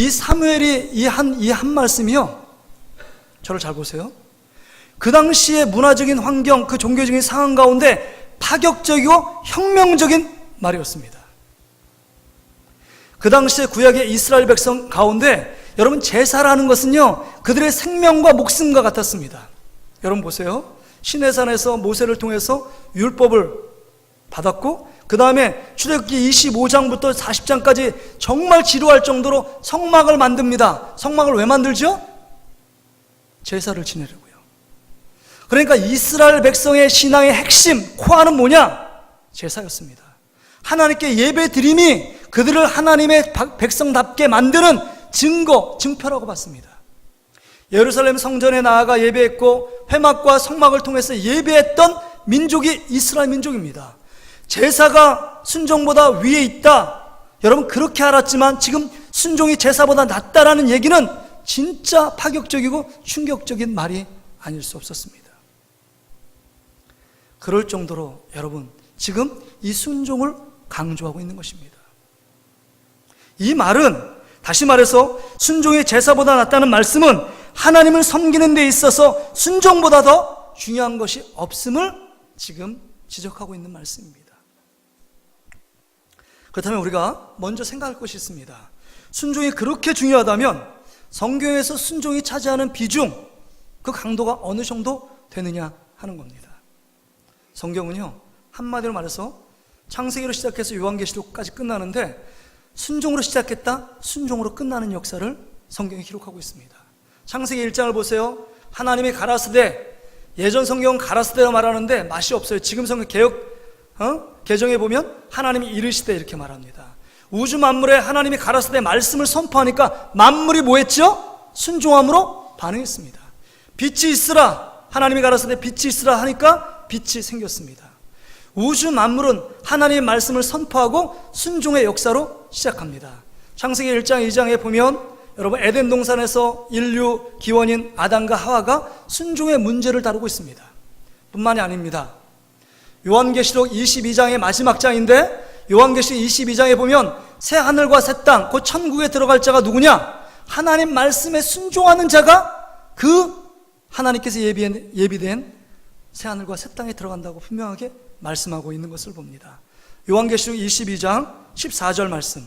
이 사무엘이 이 한 이 한 말씀이요. 저를 잘 보세요. 그 당시의 문화적인 환경, 그 종교적인 상황 가운데 파격적이고 혁명적인 말이었습니다. 그 당시에 구약의 이스라엘 백성 가운데 여러분 제사라는 것은요 그들의 생명과 목숨과 같았습니다. 여러분 보세요. 시내산에서 모세를 통해서 율법을 받았고 그 다음에 출애굽기 25장부터 40장까지 정말 지루할 정도로 성막을 만듭니다. 성막을 왜 만들죠? 제사를 지내려고요. 그러니까 이스라엘 백성의 신앙의 핵심 코어는 뭐냐? 제사였습니다. 하나님께 예배 드림이 그들을 하나님의 백성답게 만드는 증거, 증표라고 봤습니다. 예루살렘 성전에 나아가 예배했고 회막과 성막을 통해서 예배했던 민족이 이스라엘 민족입니다. 제사가 순종보다 위에 있다. 여러분 그렇게 알았지만 지금 순종이 제사보다 낫다라는 얘기는 진짜 파격적이고 충격적인 말이 아닐 수 없었습니다. 그럴 정도로 여러분 지금 이 순종을 강조하고 있는 것입니다. 이 말은 다시 말해서 순종이 제사보다 낫다는 말씀은 하나님을 섬기는 데 있어서 순종보다 더 중요한 것이 없음을 지금 지적하고 있는 말씀입니다. 그렇다면 우리가 먼저 생각할 것이 있습니다. 순종이 그렇게 중요하다면 성경에서 순종이 차지하는 비중, 그 강도가 어느 정도 되느냐 하는 겁니다. 성경은요, 한마디로 말해서 창세기로 시작해서 요한계시록까지 끝나는데 순종으로 시작했다, 순종으로 끝나는 역사를 성경에 기록하고 있습니다. 창세기 1장을 보세요. 하나님이 가라스대, 예전 성경은 가라스대라 말하는데 맛이 없어요. 지금 성경 개혁, 어? 개정에 보면 하나님이 이르시되 이렇게 말합니다. 우주 만물에 하나님이 가라스대 말씀을 선포하니까 만물이 뭐 했죠? 순종함으로 반응했습니다. 빛이 있으라. 하나님이 가라스대 빛이 있으라 하니까 빛이 생겼습니다. 우주 만물은 하나님의 말씀을 선포하고 순종의 역사로 시작합니다. 창세기 1장 2장에 보면 여러분 에덴 동산에서 인류 기원인 아담과 하와가 순종의 문제를 다루고 있습니다. 뿐만이 아닙니다. 요한계시록 22장의 마지막 장인데 요한계시록 22장에 보면 새 하늘과 새 땅, 곧 천국에 들어갈 자가 누구냐? 하나님 말씀에 순종하는 자가 그 하나님께서 예비된 새 하늘과 새 땅에 들어간다고 분명하게 말씀하고 있는 것을 봅니다. 요한계시록 22장 14절 말씀.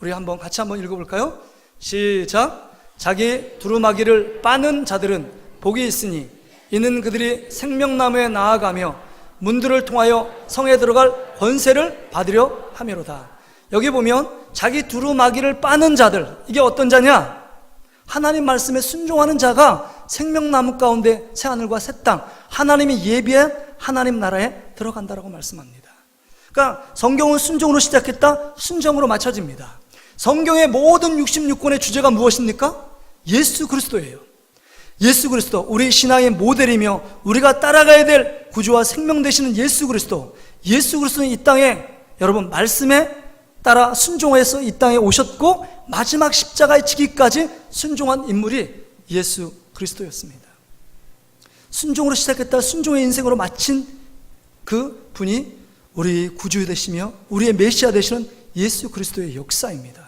우리 한번 같이 한번 읽어볼까요? 시작. 자기 두루마기를 빠는 자들은 복이 있으니 이는 그들이 생명나무에 나아가며 문들을 통하여 성에 들어갈 권세를 받으려 함이로다. 여기 보면 자기 두루마기를 빠는 자들 이게 어떤 자냐? 하나님 말씀에 순종하는 자가 생명나무 가운데 새 하늘과 새 땅, 하나님이 예비한 하나님 나라에 들어간다라고 말씀합니다. 그러니까 성경은 순종으로 시작했다, 순정으로 맞춰집니다. 성경의 모든 66권의 주제가 무엇입니까? 예수 그리스도예요. 예수 그리스도, 우리 신앙의 모델이며 우리가 따라가야 될 구주와 생명 되시는 예수 그리스도. 예수 그리스도는 이 땅에 여러분 말씀에 따라 순종해서 이 땅에 오셨고 마지막 십자가에 지기까지 순종한 인물이 예수 그리스도였습니다. 순종으로 시작했다 순종의 인생으로 마친 그 분이 우리 구주 되시며 우리의 메시아 되시는 예수 그리스도의 역사입니다.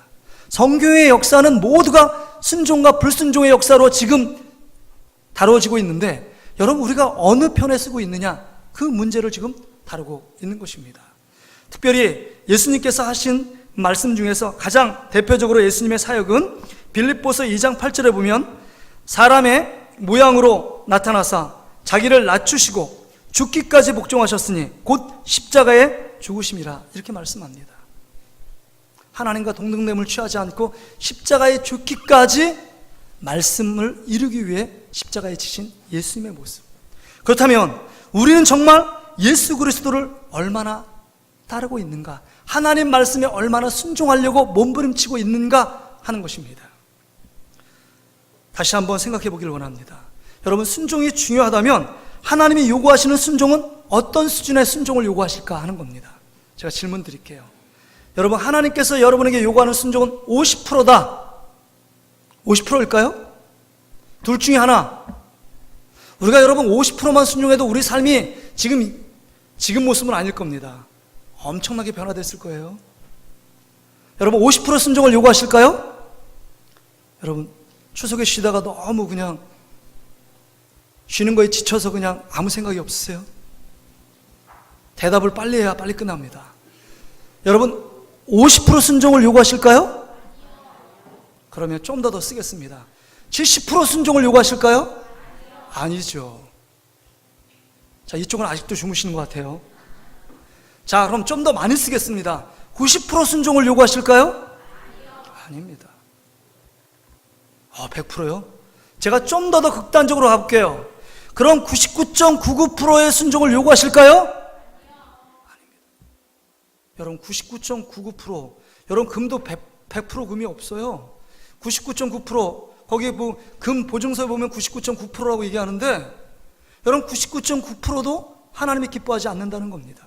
성경의 역사는 모두가 순종과 불순종의 역사로 지금 다루어지고 있는데 여러분 우리가 어느 편에 쓰고 있느냐 그 문제를 지금 다루고 있는 것입니다. 특별히 예수님께서 하신 말씀 중에서 가장 대표적으로 예수님의 사역은 빌립보서 2장 8절에 보면 사람의 모양으로 나타나사 자기를 낮추시고 죽기까지 복종하셨으니 곧 십자가에 죽으심이라 이렇게 말씀합니다. 하나님과 동등됨을 취하지 않고 십자가에 죽기까지 말씀을 이루기 위해 십자가에 지신 예수님의 모습. 그렇다면 우리는 정말 예수 그리스도를 얼마나 따르고 있는가? 하나님 말씀에 얼마나 순종하려고 몸부림치고 있는가 하는 것입니다. 다시 한번 생각해 보기를 원합니다. 여러분, 순종이 중요하다면 하나님이 요구하시는 순종은 어떤 수준의 순종을 요구하실까 하는 겁니다. 제가 질문 드릴게요. 여러분, 하나님께서 여러분에게 요구하는 순종은 50%다. 50%일까요? 둘 중에 하나. 우리가 여러분 50%만 순종해도 우리 삶이 지금, 지금 모습은 아닐 겁니다. 엄청나게 변화됐을 거예요. 여러분 50% 순종을 요구하실까요? 여러분, 추석에 쉬다가 너무 그냥 쉬는 거에 지쳐서 그냥 아무 생각이 없으세요? 대답을 빨리 해야 빨리 끝납니다. 여러분, 50% 순종을 요구하실까요? 그러면 좀 더 더 쓰겠습니다. 70% 순종을 요구하실까요? 아니죠. 자, 이쪽은 아직도 주무시는 것 같아요. 자, 그럼 좀 더 많이 쓰겠습니다. 90% 순종을 요구하실까요? 아닙니다. 아, 100%요? 제가 좀 더 더 극단적으로 가볼게요. 그럼 99.99%의 순종을 요구하실까요? 아닙니다. 여러분, 99.99%. 여러분, 금도 100, 100% 금이 없어요. 99.9% 거기 뭐금 보증서에 보면 99.9%라고 얘기하는데 여러분 99.9%도 하나님이 기뻐하지 않는다는 겁니다.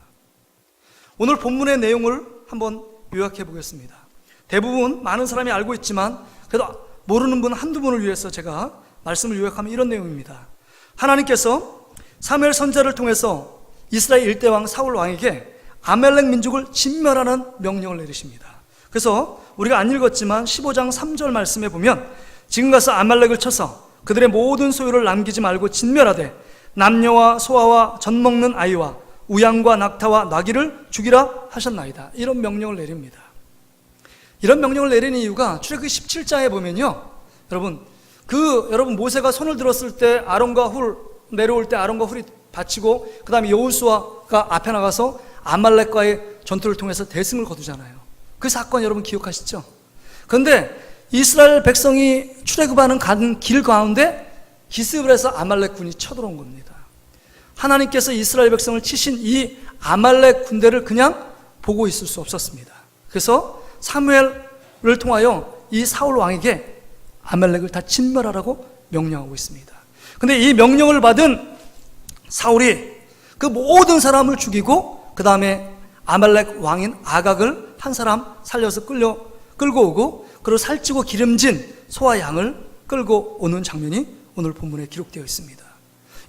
오늘 본문의 내용을 한번 요약해 보겠습니다. 대부분 많은 사람이 알고 있지만 그래도 모르는 분 한두 분을 위해서 제가 말씀을 요약하면 이런 내용입니다. 하나님께서 사무엘 선자를 통해서 이스라엘 일대 왕 사울 왕에게 아멜렉 민족을 진멸하는 명령을 내리십니다. 그래서 우리가 안 읽었지만 15장 3절 말씀에 보면 지금 가서 아말렉을 쳐서 그들의 모든 소유를 남기지 말고 진멸하되 남녀와 소아와 젖 먹는 아이와 우양과 낙타와 나귀를 죽이라 하셨나이다. 이런 명령을 내립니다. 이런 명령을 내리는 이유가 출애굽기 17장에 보면요. 여러분 그 여러분 모세가 손을 들었을 때 아론과 훌 내려올 때 아론과 훌이 바치고 그다음에 여호수아가 앞에 나가서 아말렉과의 전투를 통해서 대승을 거두잖아요. 그 사건 여러분 기억하시죠? 그런데 이스라엘 백성이 출애굽하는 길 가운데 기습을 해서 아말렉 군이 쳐들어온 겁니다. 하나님께서 이스라엘 백성을 치신 이 아말렉 군대를 그냥 보고 있을 수 없었습니다. 그래서 사무엘을 통하여 이 사울 왕에게 아말렉을 다 진멸하라고 명령하고 있습니다. 근데 이 명령을 받은 사울이 그 모든 사람을 죽이고 그 다음에 아말렉 왕인 아각을 한 사람 살려서 끌려 끌고 오고 그리고 살찌고 기름진 소와 양을 끌고 오는 장면이 오늘 본문에 기록되어 있습니다.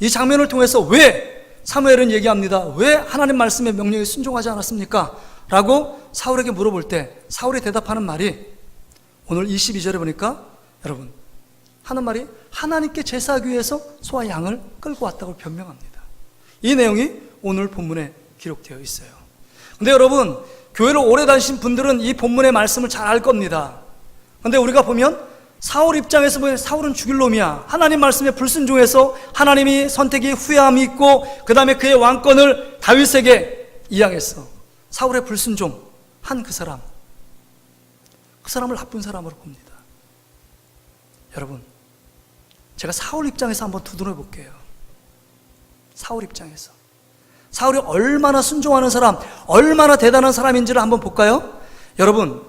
이 장면을 통해서 왜 사무엘은 얘기합니다. 왜 하나님 말씀의 명령에 순종하지 않았습니까? 라고 사울에게 물어볼 때 사울이 대답하는 말이 오늘 22절에 보니까 여러분 하는 말이 하나님께 제사하기 위해서 소와 양을 끌고 왔다고 변명합니다. 이 내용이 오늘 본문에 기록되어 있어요. 근데 여러분 교회를 오래 다니신 분들은 이 본문의 말씀을 잘 알 겁니다. 근데 우리가 보면 사울 입장에서 보면 사울은 죽일 놈이야. 하나님 말씀에 불순종해서 하나님이 선택이 후회함이 있고 그 다음에 그의 왕권을 다윗에게 이양했어. 사울의 불순종 한 그 사람. 그 사람을 나쁜 사람으로 봅니다. 여러분, 제가 사울 입장에서 한번 두드려 볼게요. 사울 입장에서. 사울이 얼마나 순종하는 사람, 얼마나 대단한 사람인지를 한번 볼까요? 여러분,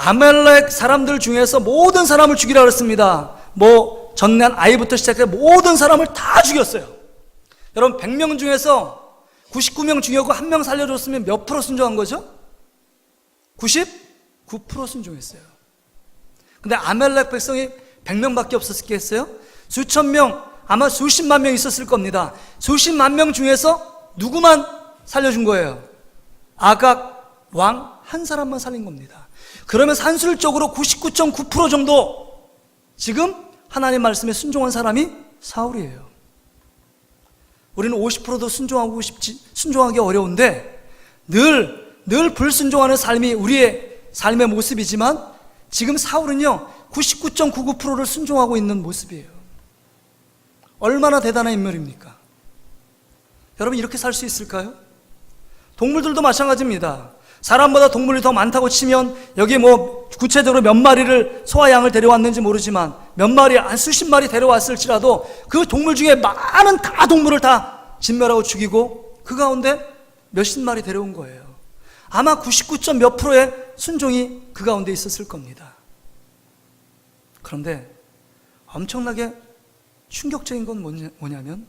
아멜렉 사람들 중에서 모든 사람을 죽이라 그랬습니다. 뭐, 전난 아이부터 시작해 모든 사람을 다 죽였어요. 여러분, 100명 중에서 99명 죽였고 한 명 살려줬으면 몇 프로 순종한 거죠? 99% 순종했어요. 근데 아멜렉 백성이 100명밖에 없었겠어요? 수천 명, 아마 수십만 명 있었을 겁니다. 수십만 명 중에서 누구만 살려준 거예요? 아각 왕 한 사람만 살린 겁니다. 그러면 산술적으로 99.9% 정도 지금 하나님 말씀에 순종한 사람이 사울이에요. 우리는 50%도 순종하고 싶지, 순종하기 어려운데 늘, 늘 불순종하는 삶이 우리의 삶의 모습이지만 지금 사울은요, 99.99%를 순종하고 있는 모습이에요. 얼마나 대단한 인물입니까? 여러분, 이렇게 살 수 있을까요? 동물들도 마찬가지입니다. 사람보다 동물이 더 많다고 치면 여기 뭐 구체적으로 몇 마리를 소와 양을 데려왔는지 모르지만 몇 마리 한 수십 마리 데려왔을지라도 그 동물 중에 많은 다 동물을 다 진멸하고 죽이고 그 가운데 몇십 마리 데려온 거예요. 아마 99. 몇 프로의 순종이 그 가운데 있었을 겁니다. 그런데 엄청나게 충격적인 건 뭐냐면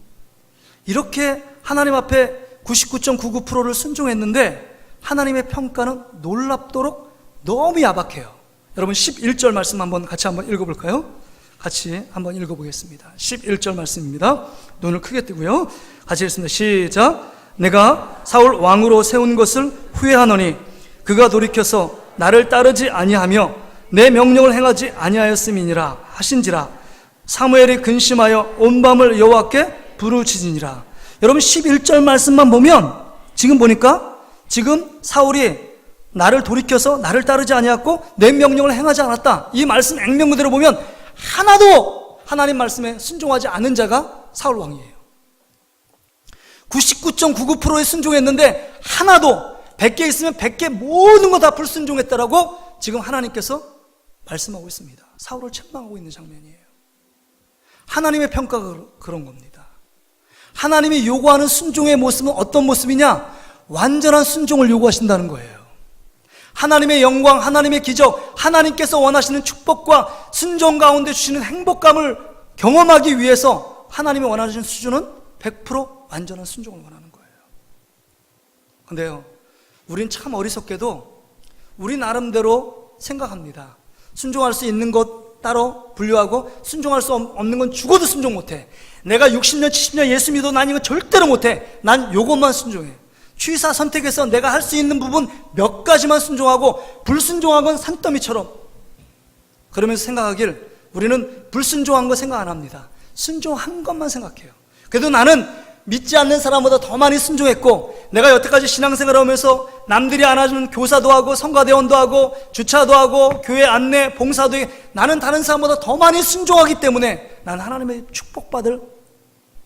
이렇게 하나님 앞에 99.99%를 순종했는데 하나님의 평가는 놀랍도록 너무 야박해요. 여러분 11절 말씀 한번 같이 한번 읽어볼까요? 같이 한번 읽어보겠습니다. 11절 말씀입니다. 눈을 크게 뜨고요. 같이 읽습니다. 시작. 내가 사울 왕으로 세운 것을 후회하노니 그가 돌이켜서 나를 따르지 아니하며 내 명령을 행하지 아니하였음이니라 하신지라 사무엘이 근심하여 온 밤을 여호와께 부르짖으니라 여러분 11절 말씀만 보면 지금 보니까 지금 사울이 나를 돌이켜서 나를 따르지 아니하고 내 명령을 행하지 않았다 이 말씀 액면 그대로 보면 하나도 하나님 말씀에 순종하지 않은 자가 사울 왕이에요 99.99%에 순종했는데 하나도 100개 있으면 100개 모든 거 다 불순종했다라고 지금 하나님께서 말씀하고 있습니다. 사울을 책망하고 있는 장면이에요. 하나님의 평가가 그런 겁니다. 하나님이 요구하는 순종의 모습은 어떤 모습이냐? 완전한 순종을 요구하신다는 거예요. 하나님의 영광, 하나님의 기적, 하나님께서 원하시는 축복과 순종 가운데 주시는 행복감을 경험하기 위해서 하나님이 원하시는 수준은 100% 완전한 순종을 원하는 거예요. 근데요, 우린 참 어리석게도 우리 나름대로 생각합니다. 순종할 수 있는 것 따로 분류하고 순종할 수 없는 건 죽어도 순종 못해. 내가 60년, 70년 예수 믿어도 난 이거 절대로 못해. 난 요것만 순종해. 취사 선택해서 내가 할 수 있는 부분 몇 가지만 순종하고 불순종한 건 산더미처럼. 그러면서 생각하길 우리는 불순종한 거 생각 안 합니다. 순종한 것만 생각해요. 그래도 나는 믿지 않는 사람보다 더 많이 순종했고 내가 여태까지 신앙생활을 하면서 남들이 안아주는 교사도 하고 성가대원도 하고 주차도 하고 교회 안내 봉사도 해. 나는 다른 사람보다 더 많이 순종하기 때문에 난 하나님의 축복받을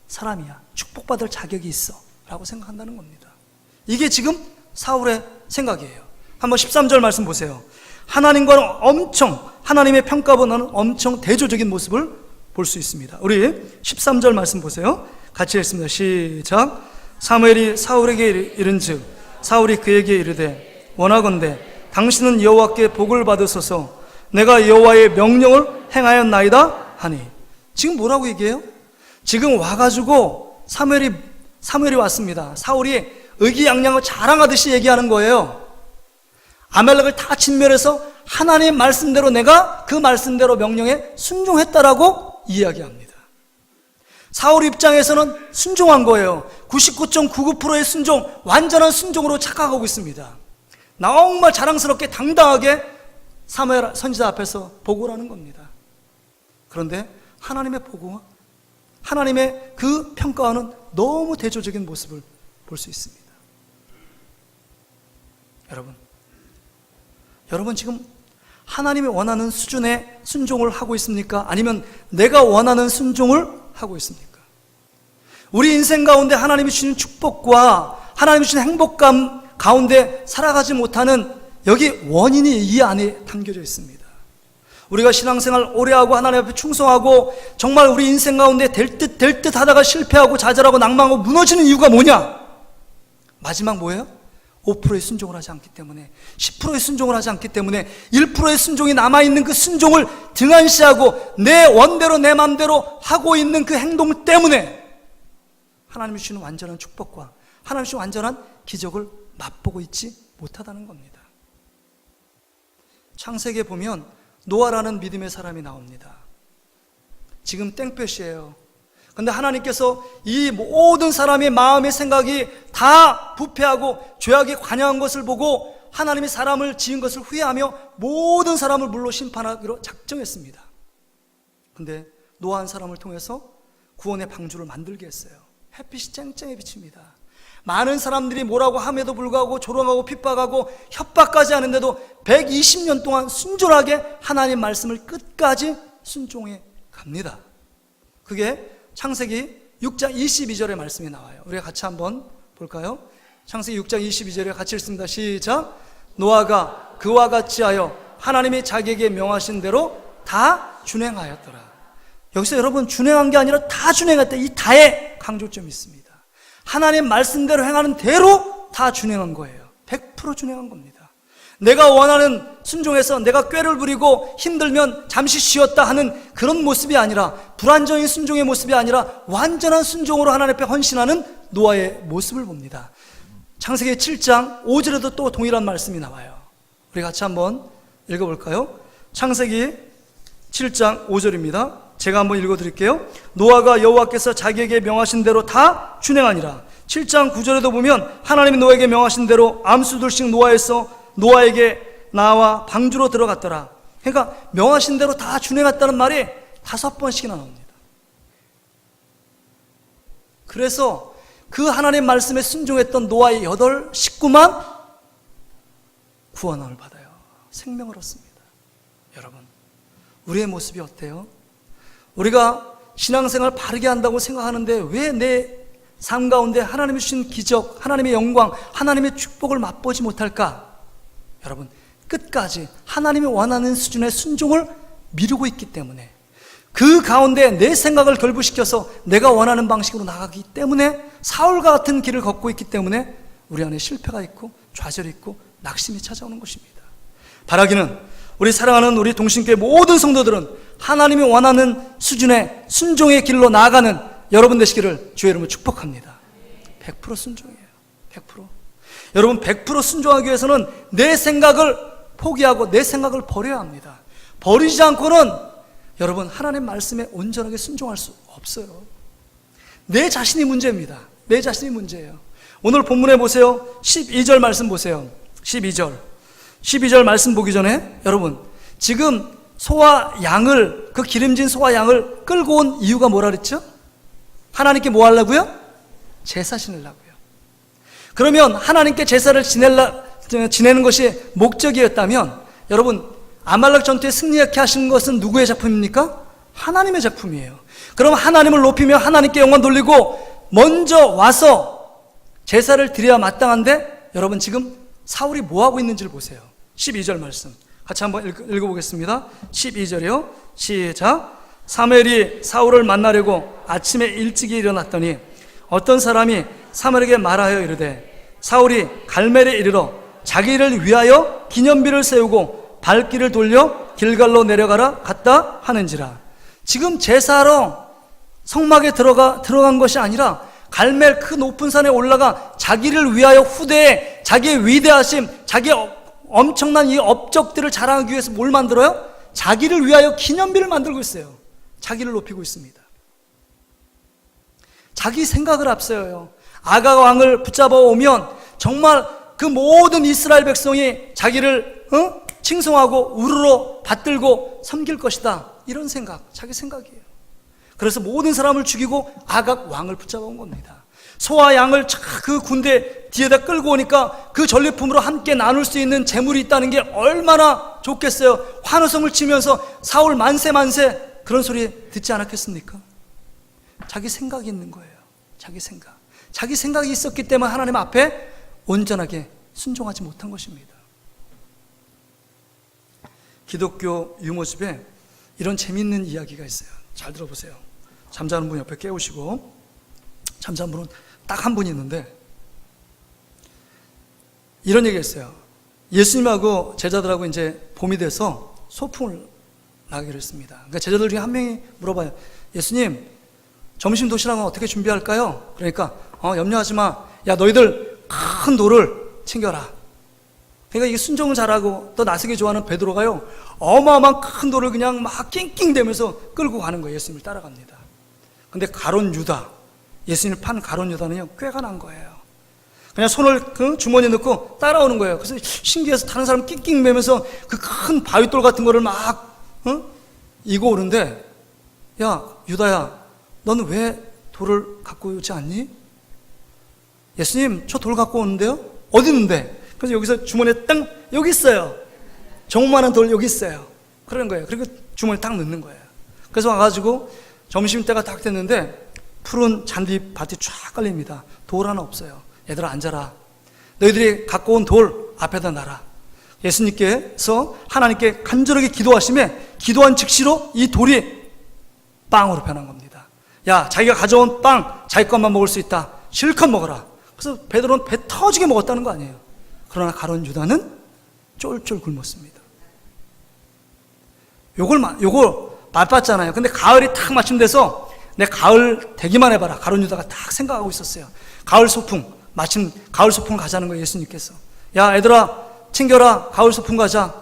사람이야. 축복받을 자격이 있어. 라고 생각한다는 겁니다 이게 지금 사울의 생각이에요 한번 13절 말씀 보세요 하나님과는 엄청 하나님의 평가보다는 엄청 대조적인 모습을 볼 수 있습니다 우리 13절 말씀 보세요 같이 읽습니다. 시작. 사무엘이 사울에게 이른즉 사울이 그에게 이르되 원하건대 당신은 여호와께 복을 받으소서 내가 여호와의 명령을 행하였나이다 하니 지금 뭐라고 얘기해요? 지금 와가지고 사무엘이 사무엘이 왔습니다. 사울이 의기양양을 자랑하듯이 얘기하는 거예요. 아멜렉을 다 진멸해서 하나님 말씀대로 내가 그 말씀대로 명령에 순종했다라고 이야기합니다. 사울 입장에서는 순종한 거예요. 99.99%의 순종, 완전한 순종으로 착각하고 있습니다. 정말 자랑스럽게 당당하게 사무엘 선지자 앞에서 보고를 하는 겁니다. 그런데 하나님의 보고와 하나님의 그 평가와는 너무 대조적인 모습을 볼 수 있습니다. 여러분, 여러분 지금 하나님이 원하는 수준의 순종을 하고 있습니까? 아니면 내가 원하는 순종을 하고 있습니까? 우리 인생 가운데 하나님이 주시는 축복과 하나님이 주시는 행복감 가운데 살아가지 못하는 여기 원인이 이 안에 담겨져 있습니다. 우리가 신앙생활 오래 하고 하나님 앞에 충성하고 정말 우리 인생 가운데 될 듯 될 듯 하다가 실패하고 좌절하고 낭망하고 무너지는 이유가 뭐냐? 마지막 뭐예요? 5%의 순종을 하지 않기 때문에 10%의 순종을 하지 않기 때문에 1%의 순종이 남아 있는 그 순종을 등한시하고 내 원대로 내 맘대로 하고 있는 그 행동 때문에 하나님이 주시는 완전한 축복과 하나님이 주시는 완전한 기적을 맛보고 있지 못하다는 겁니다. 창세기에 보면 노아라는 믿음의 사람이 나옵니다. 지금 땡볕이에요. 근데 하나님께서 이 모든 사람의 마음의 생각이 다 부패하고 죄악에 관여한 것을 보고 하나님이 사람을 지은 것을 후회하며 모든 사람을 물로 심판하기로 작정했습니다. 근데 노아 한 사람을 통해서 구원의 방주를 만들게 했어요. 햇빛이 쨍쨍해 비칩니다. 많은 사람들이 뭐라고 함에도 불구하고 조롱하고 핍박하고 협박까지 하는데도 120년 동안 순종하게 하나님 말씀을 끝까지 순종해 갑니다. 그게 창세기 6장 22절의 말씀이 나와요. 우리가 같이 한번 볼까요? 창세기 6장 22절에 같이 읽습니다. 시작. 노아가 그와 같이 하여 하나님이 자기에게 명하신 대로 다 준행하였더라. 여기서 여러분 준행한 게 아니라 다 준행했다. 이 다에 강조점이 있습니다. 하나님 말씀대로 행하는 대로 다 준행한 거예요. 100% 준행한 겁니다. 내가 원하는 순종해서 내가 꾀를 부리고 힘들면 잠시 쉬었다 하는 그런 모습이 아니라 불안정인 순종의 모습이 아니라 완전한 순종으로 하나님 앞에 헌신하는 노아의 모습을 봅니다. 창세기 7장 5절에도 또 동일한 말씀이 나와요. 우리 같이 한번 읽어볼까요? 창세기 7장 5절입니다. 제가 한번 읽어드릴게요. 노아가 여호와께서 자기에게 명하신 대로 다 준행하니라. 7장 9절에도 보면 하나님이 노아에게 명하신 대로 암수들씩 노아에서 노아에게 나와 방주로 들어갔더라. 그러니까 명하신 대로 다 준행했다는 말이 다섯 번씩이나 나옵니다. 그래서 그 하나님 말씀에 순종했던 노아의 여덟 식구만 구원함을 받아요. 생명을 얻습니다. 여러분, 우리의 모습이 어때요? 우리가 신앙생활 바르게 한다고 생각하는데 왜 내 삶 가운데 하나님이 주신 기적, 하나님의 영광, 하나님의 축복을 맛보지 못할까? 여러분, 끝까지 하나님이 원하는 수준의 순종을 미루고 있기 때문에 그 가운데 내 생각을 결부시켜서 내가 원하는 방식으로 나가기 때문에 사울과 같은 길을 걷고 있기 때문에 우리 안에 실패가 있고 좌절이 있고 낙심이 찾아오는 것입니다. 바라기는 우리 사랑하는 우리 동신교회 모든 성도들은 하나님이 원하는 수준의 순종의 길로 나아가는 여러분 되시기를 주의 이름으로 축복합니다. 100% 순종이에요. 100%. 여러분 100% 순종하기 위해서는 내 생각을 포기하고 내 생각을 버려야 합니다. 버리지 않고는 여러분 하나님 말씀에 온전하게 순종할 수 없어요. 내 자신이 문제입니다. 내 자신이 문제예요. 오늘 본문에 보세요. 12절 말씀 보세요. 12절. 12절 말씀 보기 전에 여러분 지금 소와 양을 그 기름진 소와 양을 끌고 온 이유가 뭐라 그랬죠? 하나님께 뭐 하려고요? 제사 지내려고요. 그러면 하나님께 제사를 지낼라, 지내는 것이 목적이었다면 여러분 아말렉 전투에 승리하게 하신 것은 누구의 작품입니까? 하나님의 작품이에요. 그럼 하나님을 높이며 하나님께 영광 돌리고 먼저 와서 제사를 드려야 마땅한데 여러분 지금 사울이 뭐 하고 있는지를 보세요. 12절 말씀. 같이 한번 읽, 읽어보겠습니다. 12절이요. 시작. 사무엘이 사울을 만나려고 아침에 일찍이 일어났더니 어떤 사람이 사무엘에게 말하여 이르되 사울이 갈멜에 이르러 자기를 위하여 기념비를 세우고 발길을 돌려 길갈로 내려가라 갔다 하는지라 지금 제사하러 성막에 들어가 들어간 것이 아니라 갈멜 그 높은 산에 올라가 자기를 위하여 후대에 자기의 위대하심, 자기의 어- 엄청난 이 업적들을 자랑하기 위해서 뭘 만들어요? 자기를 위하여 기념비를 만들고 있어요. 자기를 높이고 있습니다. 자기 생각을 앞세워요. 아가 왕을 붙잡아 오면 정말 그 모든 이스라엘 백성이 자기를 어? 칭송하고 우르르 받들고 섬길 것이다. 이런 생각, 자기 생각이에요. 그래서 모든 사람을 죽이고 아각 왕을 붙잡아 온 겁니다. 소와 양을 차- 그 군대 뒤에다 끌고 오니까 그 전리품으로 함께 나눌 수 있는 재물이 있다는 게 얼마나 좋겠어요. 환호성을 치면서 사울 만세 만세 그런 소리 듣지 않았겠습니까? 자기 생각이 있는 거예요. 자기 생각. 자기 생각이 있었기 때문에 하나님 앞에 온전하게 순종하지 못한 것입니다. 기독교 유모집에 이런 재밌는 이야기가 있어요. 잘 들어보세요. 잠자는 분 옆에 깨우시고 잠자는 분은 딱 한 분이 있는데 이런 얘기가 있어요. 예수님하고 제자들하고 이제 봄이 돼서 소풍을 나기로 했습니다. 그러니까 제자들 중에 한 명이 물어봐요. 예수님, 점심 도시락은 어떻게 준비할까요? 그러니까 어, 염려하지 마. 야 너희들 큰 돌을 챙겨라. 그러니까 이게 순종을 잘하고 또 나서기 좋아하는 베드로가요 어마어마한 큰 돌을 그냥 막 낑낑대면서 끌고 가는 거예요. 예수님을 따라갑니다. 근데 가론 유다, 예수님을 판 가론 유다는요 꾀가 난 거예요. 그냥 손을 그 주머니에 넣고 따라오는 거예요. 그래서 신기해서 다른 사람 낑낑매면서 그 큰 바위돌 같은 거를 막 어? 이고 오는데 야 유다야 너는 왜 돌을 갖고 오지 않니? 예수님 저 돌 갖고 오는데요? 어디 있는데? 그래서 여기서 주머니에 땅 여기 있어요. 정만한 돌 여기 있어요. 그러는 거예요. 그리고 주머니에 딱 넣는 거예요. 그래서 와가지고 점심때가 딱 됐는데 푸른 잔디밭이 쫙 깔립니다. 돌 하나 없어요. 얘들아 앉아라. 너희들이 갖고 온 돌 앞에다 놔라. 예수님께서 하나님께 간절하게 기도하심에 기도한 즉시로 이 돌이 빵으로 변한 겁니다. 야, 자기가 가져온 빵, 자기 것만 먹을 수 있다. 실컷 먹어라. 그래서 베드로는 배 터지게 먹었다는 거 아니에요. 그러나 가론 유다는 쫄쫄 굶었습니다. 요걸, 마- 요걸 맛봤잖아요. 근데 가을이 탁 마침 돼서 내 가을 되기만 해봐라. 가론 유다가 딱 생각하고 있었어요. 가을 소풍. 마침 가을 소풍 가자는 거예요. 예수님께서. 야, 애들아, 챙겨라. 가을 소풍 가자.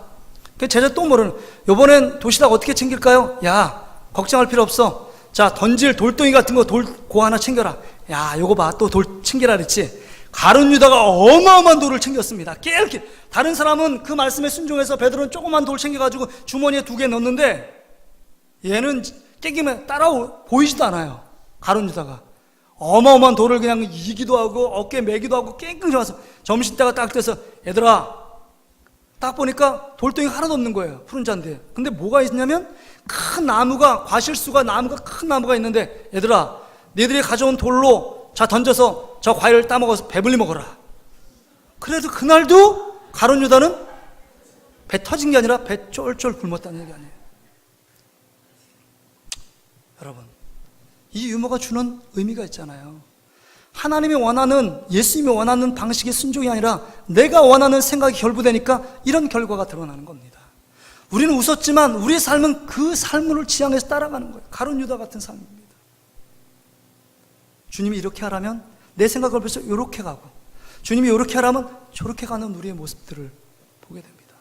그 제자 또 모르는. 요번엔 도시락 어떻게 챙길까요? 야, 걱정할 필요 없어. 자, 던질 돌덩이 같은 거 돌, 고 하나 챙겨라. 야, 요거 봐. 또 돌 챙기라 그랬지. 가룟 유다가 어마어마한 돌을 챙겼습니다. 깨알게 다른 사람은 그 말씀에 순종해서 베드로는 조그만 돌 챙겨가지고 주머니에 두 개 넣는데 얘는 깨기면 따라오 보이지도 않아요. 가룟 유다가 어마어마한 돌을 그냥 이기도 하고 어깨 매기도 하고 깽깽 와서 점심 때가 딱 돼서 얘들아 딱 보니까 돌덩이 하나도 없는 거예요. 푸른 잔데. 근데 뭐가 있냐면 큰 나무가 과실수가 나무가 큰 나무가 있는데 얘들아 니들이 가져온 돌로 자 던져서 저 과일을 따먹어서 배불리 먹어라. 그래도 그날도 가론 유다는 배 터진 게 아니라 배 쫄쫄 굶었다는 얘기 아니에요. 여러분 이 유머가 주는 의미가 있잖아요. 하나님이 원하는 예수님이 원하는 방식의 순종이 아니라 내가 원하는 생각이 결부되니까 이런 결과가 드러나는 겁니다. 우리는 웃었지만 우리의 삶은 그 삶을 지향해서 따라가는 거예요. 가론 유다 같은 삶입니다. 주님이 이렇게 하라면 내 생각을 벌써 이렇게 가고 주님이 이렇게 하라면 저렇게 가는 우리의 모습들을 보게 됩니다.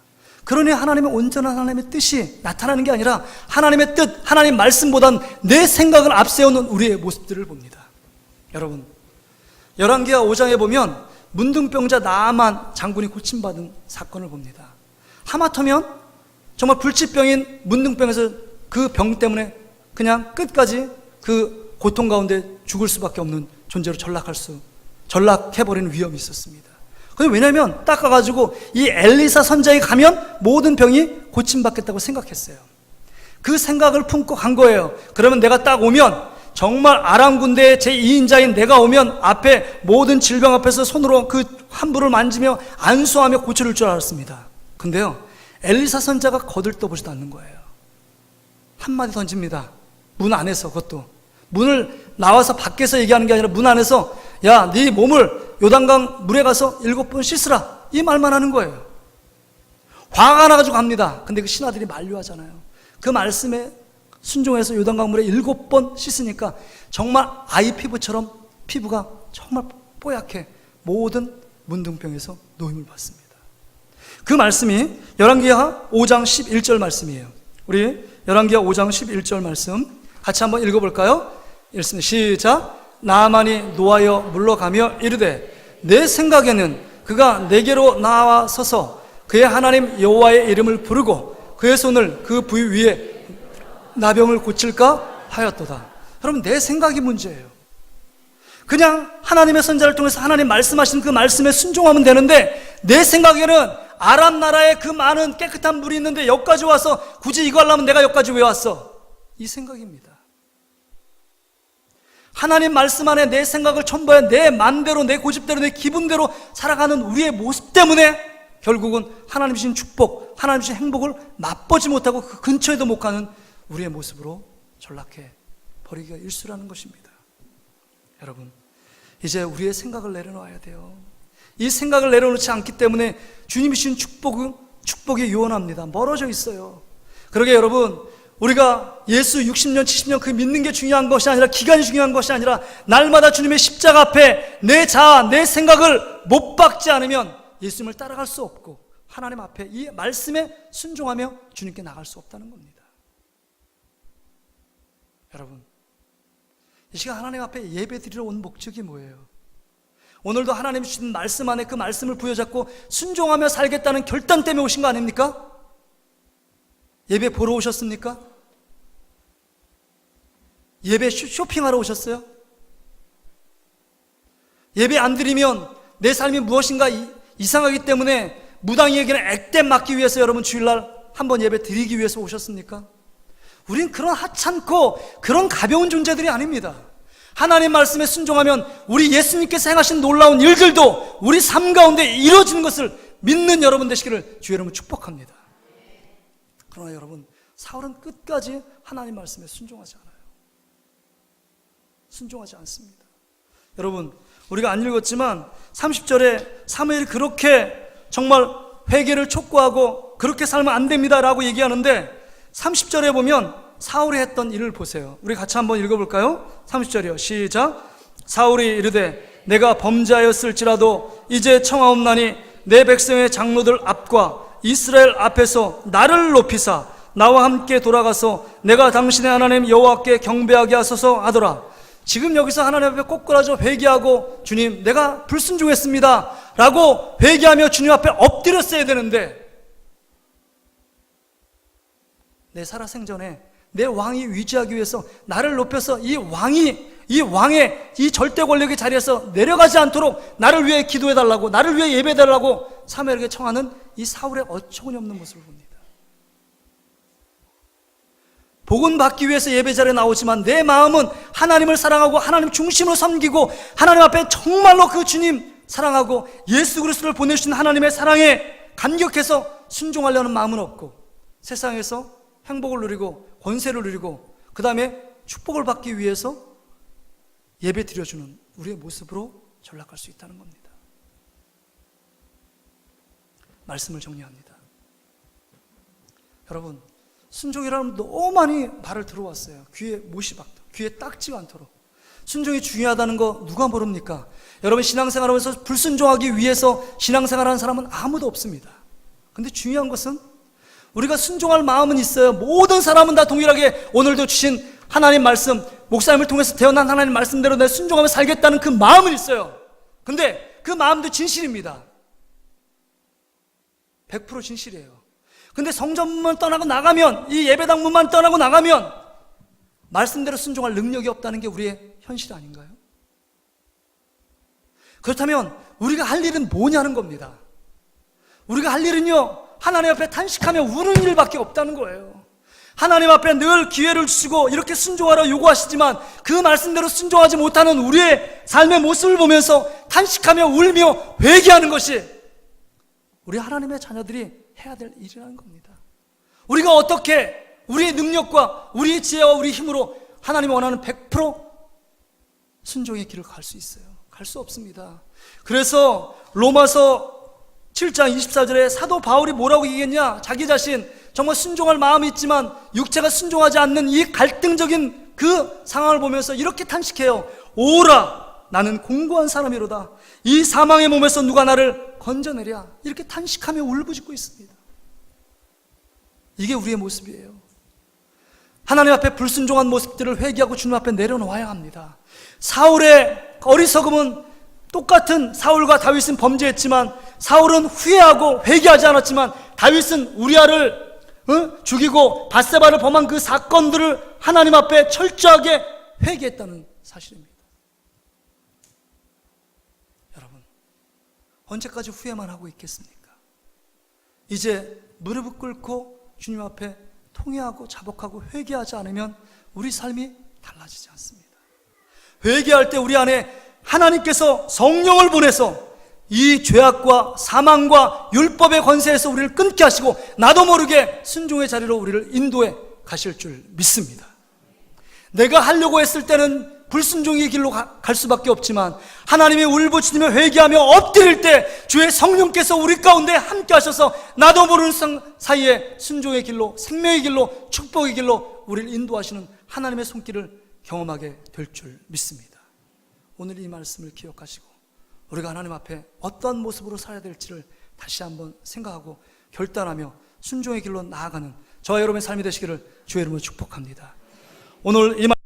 그러니 하나님의 온전한 하나님의 뜻이 나타나는 게 아니라 하나님의 뜻, 하나님 말씀보단 내 생각을 앞세우는 우리의 모습들을 봅니다. 여러분, 열왕기하 5장에 보면 문둥병자 나아만 장군이 고침받은 사건을 봅니다. 하마터면 정말 불치병인 문둥병에서 그 병 때문에 그냥 끝까지 그 고통 가운데 죽을 수밖에 없는 존재로 전락할 수, 전락해버리는 위험이 있었습니다. 근데 왜냐면 닦아가지고 이 엘리사 선자에 가면 모든 병이 고침받겠다고 생각했어요. 그 생각을 품고 간 거예요. 그러면 내가 딱 오면 정말 아람 군대의 제2인자인 내가 오면 앞에 모든 질병 앞에서 손으로 그 환부를 만지며 안수하며 고쳐줄 줄 알았습니다. 근데요, 엘리사 선자가 거들떠보지도 않는 거예요. 한마디 던집니다. 문 안에서 그것도. 문을 나와서 밖에서 얘기하는 게 아니라 문 안에서 야, 네 몸을 요단강 물에 가서 일곱 번 씻으라. 이 말만 하는 거예요. 화가 나가지고 갑니다. 근데 그 신하들이 만류하잖아요. 그 말씀에 순종해서 요단강 물에 일곱 번 씻으니까 정말 아이 피부처럼 피부가 정말 뽀얗게 모든 문둥병에서 노임을 받습니다. 그 말씀이 열왕기하 5장 11절 말씀이에요. 우리 열왕기하 5장 11절 말씀 같이 한번 읽어볼까요? 읽습니다. 시작. 나만이 노하여 물러가며 이르되 내 생각에는 그가 내게로 나와 서서 그의 하나님 여호와의 이름을 부르고 그의 손을 그 부위 위에 나병을 고칠까 하였도다. 여러분 내 생각이 문제예요. 그냥 하나님의 선자를 통해서 하나님 말씀하신 그 말씀에 순종하면 되는데 내 생각에는 아람 나라에 그 많은 깨끗한 물이 있는데 여기까지 와서 굳이 이거 하려면 내가 여기까지 왜 왔어? 이 생각입니다. 하나님 말씀 안에 내 생각을 첨부해 내 맘대로 내 고집대로 내 기분대로 살아가는 우리의 모습 때문에 결국은 하나님 주신 축복, 하나님 주신 행복을 맛보지 못하고 그 근처에도 못 가는 우리의 모습으로 전락해 버리기가 일수라는 것입니다. 여러분, 이제 우리의 생각을 내려놓아야 돼요. 이 생각을 내려놓지 않기 때문에 주님이 주신 축복은 축복이 요원합니다. 멀어져 있어요. 그러게 여러분, 우리가 예수 60년, 70년 그 믿는 게 중요한 것이 아니라 기간이 중요한 것이 아니라 날마다 주님의 십자가 앞에 내 자아, 내 생각을 못 박지 않으면 예수님을 따라갈 수 없고 하나님 앞에 이 말씀에 순종하며 주님께 나갈 수 없다는 겁니다. 여러분, 이 시간 하나님 앞에 예배 드리러 온 목적이 뭐예요? 오늘도 하나님 주신 말씀 안에 그 말씀을 부여잡고 순종하며 살겠다는 결단 때문에 오신 거 아닙니까? 예배 보러 오셨습니까? 예배 쇼핑하러 오셨어요? 예배 안 드리면 내 삶이 무엇인가 이상하기 때문에 무당에게는 액땜 맞기 위해서 여러분 주일날 한번 예배 드리기 위해서 오셨습니까? 우린 그런 하찮고 그런 가벼운 존재들이 아닙니다. 하나님 말씀에 순종하면 우리 예수님께서 행하신 놀라운 일들도 우리 삶 가운데 이루어지는 것을 믿는 여러분 되시기를 주 여러분 축복합니다. 그러나 여러분, 사울은 끝까지 하나님 말씀에 순종하지 않아요. 순종하지 않습니다. 여러분, 우리가 안 읽었지만 30절에 사무엘이 그렇게 정말 회개를 촉구하고 그렇게 살면 안 됩니다라고 얘기하는데 30절에 보면 사울이 했던 일을 보세요. 우리 같이 한번 읽어볼까요? 30절이요. 시작. 사울이 이르되 내가 범죄하였을지라도 이제 청하옵나니 내 백성의 장로들 앞과 이스라엘 앞에서 나를 높이사 나와 함께 돌아가서 내가 당신의 하나님 여호와께 경배하게 하소서 하더라. 지금 여기서 하나님 앞에 꼬꾸라져 회개하고 주님 내가 불순종했습니다 라고 회개하며 주님 앞에 엎드렸어야 되는데 내 살아생전에 내 왕이 위지하기 위해서 나를 높여서 이 왕이 이 왕의 이 절대 권력의 자리에서 내려가지 않도록 나를 위해 기도해 달라고 나를 위해 예배해 달라고 사무엘에게 청하는 이 사울의 어처구니 없는 모습을 봅니다. 복은 받기 위해서 예배 자리에 나오지만 내 마음은 하나님을 사랑하고 하나님 중심으로 섬기고 하나님 앞에 정말로 그 주님 사랑하고 예수 그리스도를 보내주신 하나님의 사랑에 감격해서 순종하려는 마음은 없고 세상에서 행복을 누리고 권세를 누리고 그 다음에 축복을 받기 위해서 예배 드려주는 우리의 모습으로 전락할 수 있다는 겁니다. 말씀을 정리합니다. 여러분, 순종이라는 너무 많이 말을 들어왔어요. 귀에 못이 박도, 귀에 딱지가 않도록. 순종이 중요하다는 거 누가 모릅니까? 여러분 신앙생활하면서 불순종하기 위해서 신앙생활하는 사람은 아무도 없습니다. 근데 중요한 것은 우리가 순종할 마음은 있어요. 모든 사람은 다 동일하게 오늘도 주신 하나님 말씀, 목사님을 통해서 태어난 하나님 말씀대로 내 순종하며 살겠다는 그 마음은 있어요. 근데 그 마음도 진실입니다. 100% 진실이에요. 근데 성전문만 떠나고 나가면, 이 예배당 문만 떠나고 나가면, 말씀대로 순종할 능력이 없다는 게 우리의 현실 아닌가요? 그렇다면, 우리가 할 일은 뭐냐는 겁니다. 우리가 할 일은요, 하나님 앞에 탄식하며 우는 일밖에 없다는 거예요. 하나님 앞에 늘 기회를 주시고 이렇게 순종하라 요구하시지만 그 말씀대로 순종하지 못하는 우리의 삶의 모습을 보면서 탄식하며 울며 회개하는 것이 우리 하나님의 자녀들이 해야 될 일이라는 겁니다. 우리가 어떻게 우리의 능력과 우리의 지혜와 우리 힘으로 하나님이 원하는 100% 순종의 길을 갈 수 있어요. 갈 수 없습니다. 그래서 로마서 7장 24절에 사도 바울이 뭐라고 얘기했냐? 자기 자신 정말 순종할 마음이 있지만 육체가 순종하지 않는 이 갈등적인 그 상황을 보면서 이렇게 탄식해요. 오라! 나는 공고한 사람이로다. 이 사망의 몸에서 누가 나를 건져내랴. 이렇게 탄식하며 울부짖고 있습니다. 이게 우리의 모습이에요. 하나님 앞에 불순종한 모습들을 회개하고 주님 앞에 내려놓아야 합니다. 사울의 어리석음은 똑같은 사울과 다윗은 범죄했지만 사울은 후회하고 회개하지 않았지만 다윗은 우리아를 어? 죽이고 바세바를 범한 그 사건들을 하나님 앞에 철저하게 회개했다는 사실입니다. 여러분 언제까지 후회만 하고 있겠습니까? 이제 무릎을 꿇고 주님 앞에 통회하고 자복하고 회개하지 않으면 우리 삶이 달라지지 않습니다. 회개할 때 우리 안에 하나님께서 성령을 보내서 이 죄악과 사망과 율법의 권세에서 우리를 끊게 하시고 나도 모르게 순종의 자리로 우리를 인도해 가실 줄 믿습니다. 내가 하려고 했을 때는 불순종의 길로 가- 갈 수밖에 없지만 하나님이 울부짖으며 회개하며 엎드릴 때 주의 성령께서 우리 가운데 함께 하셔서 나도 모르는 상- 사이에 순종의 길로 생명의 길로 축복의 길로 우리를 인도하시는 하나님의 손길을 경험하게 될 줄 믿습니다. 오늘 이 말씀을 기억하시고 우리가 하나님 앞에 어떤 모습으로 살아야 될지를 다시 한번 생각하고 결단하며 순종의 길로 나아가는 저와 여러분의 삶이 되시기를 주의 이름으로 축복합니다. 오늘 이 말-